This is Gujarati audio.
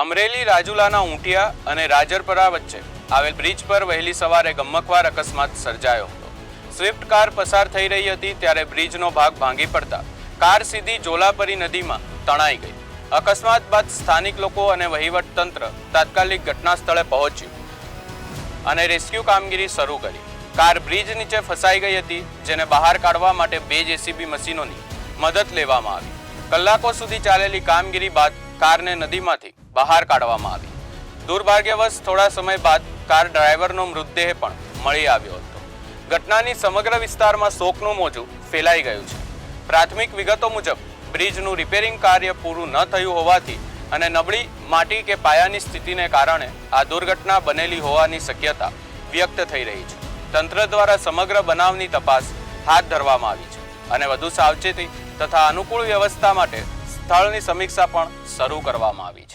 અમરેલી, રાજુલાના ઊંટિયા અને રાજરપરા વચ્ચે આવેલ બ્રિજ પર વહેલી સવારે ગમકવાર અકસ્માત સર્જાયો હતો. સ્વિફ્ટ કાર પસાર થઈ રહી હતી ત્યારે બ્રિજનો ભાગ ભાંગી પડતા કાર સીધી જોલાપરી નદીમાં તણાઈ ગઈ. અકસ્માત બાદ સ્થાનિક લોકો અને વહીવટ તંત્ર તાત્કાલિક ઘટના સ્થળે પહોંચ્યું અને રેસ્ક્યુ કામગીરી શરૂ કરી. કાર બ્રિજ નીચે ફસાઈ ગઈ હતી, જેને બહાર કાઢવા માટે બે જેસીબી મશીનોની મદદ લેવામાં આવી. કલાકો સુધી ચાલેલી કામગીરી બાદ કારને નદીમાંથી બહાર કાઢવામાં આવી. દુર્ભાગ્યવશ થોડા સમય બાદ કાર ડ્રાઈવરનો મૃતદેહ પણ મળી આવ્યો હતો. ઘટનાની સમગ્ર વિસ્તારમાં શોકનું મોજું ફેલાઈ ગયું છે. પ્રાથમિક વિગતો મુજબ, બ્રિજનું રિપેરિંગ કાર્ય પૂરું ન થયું હોવાથી અને નબળી માટી કે પાયાની સ્થિતિને કારણે આ દુર્ઘટના બનેલી હોવાની શક્યતા વ્યક્ત થઈ રહી છે. તંત્ર દ્વારા સમગ્ર બનાવની તપાસ હાથ ધરવામાં આવી છે અને વધુ સાવચેતી તથા અનુકૂળ વ્યવસ્થા માટે સ્થળની સમીક્ષા પણ શરૂ કરવામાં આવી છે.